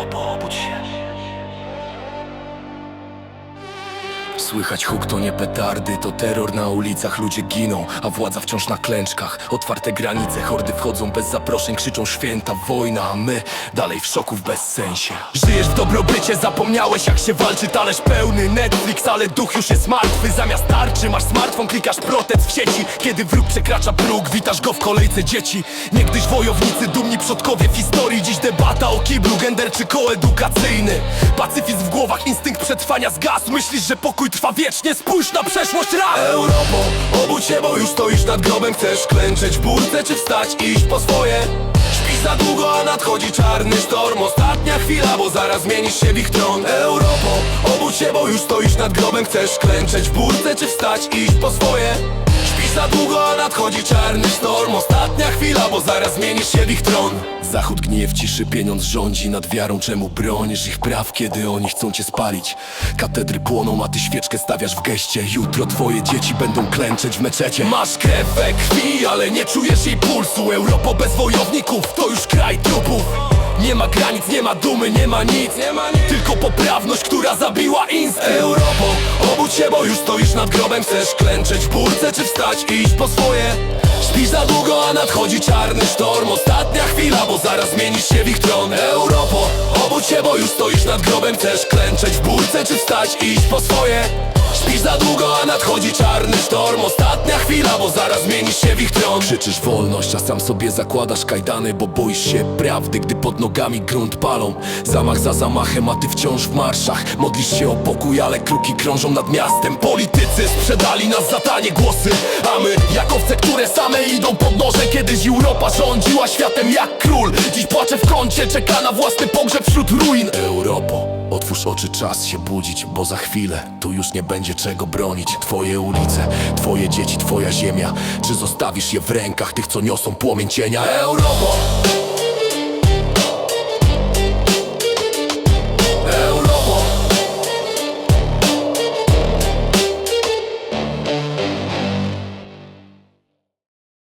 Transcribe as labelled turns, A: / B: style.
A: 我保不全。Słychać huk to nie petardy, to terror na ulicach, ludzie giną, a władza wciąż na klęczkach. Otwarte granice, hordy wchodzą bez zaproszeń, krzyczą święta wojna, a my dalej w szoku w bezsensie. Żyjesz w dobrobycie, zapomniałeś jak się walczy, talerz pełny Netflix, ale duch już jest martwy. Zamiast tarczy masz smartfon, klikasz protest w sieci. Kiedy wróg przekracza próg, witasz go w kolejce dzieci. Niegdyś wojownicy, dumni przodkowie w historii, dziś debata o kiblu, gender czy koedukacyjny. Pacyfizm w głowach, instynkt przetrwania zgasł, myślisz, że pokój trwa wiecznie, spójrz na przeszłość raz Europo, obudź się, bo już stoisz nad grobem. Chcesz klęczeć w burce czy wstać i iść po swoje? Śpisz za długo, a nadchodzi czarny sztorm. Ostatnia chwila, bo zaraz zmienisz się w ich tron. Europo, obudź się, bo już stoisz nad grobem. Chcesz klęczeć w burce czy wstać i iść po swoje? Śpisz za długo, a nadchodzi czarny sztorm. Ostatnia chwila, bo zaraz zmienisz się w ich tron Zachód gnije w ciszy, pieniądz rządzi nad wiarą. Czemu bronisz ich praw, kiedy oni chcą cię spalić? Katedry płoną, a ty świeczkę stawiasz w geście. Jutro twoje dzieci będą klęczeć w meczecie. Masz krew we krwi, ale nie czujesz jej pulsu. Europo bez wojowników, to już kraj trupów. Nie ma granic, nie ma dumy, nie ma nic, nie ma nic. Tylko poprawność, która zabiła instynkt Europo, obudź się, bo już stoisz nad grobem. Chcesz klęczeć w burce czy wstać i iść po swoje Śpisz za długo, a nadchodzi czarny sztorm. Ostatnia chwila, bo zaraz zmienisz się w ich tron. Europo, obudź się, bo już stoisz nad grobem. Chcesz klęczeć w burce czy wstać iść po swoje Śpisz za długo, a nadchodzi czarny sztorm. Ostatnia chwila, bo zaraz zmienisz się w ich tron. Krzyczysz wolność, a sam sobie zakładasz kajdany Bo boisz się prawdy, gdy pod nogami grunt palą. Zamach za zamachem, a ty wciąż w marszach. Modlisz się o pokój, ale kruki krążą nad miastem. Politycy sprzedali nas za tanie głosy A my, jak owce, które same idą pod noże. Kiedyś Europa rządziła światem jak król. Dziś płacze w kącie, czeka na własny pogrzeb wśród ruin. Europo Otwórz oczy, czas się budzić, bo za chwilę tu już nie będzie czego bronić. Twoje ulice, twoje dzieci, twoja ziemia. Czy zostawisz je w rękach tych, co niosą płomień cienia?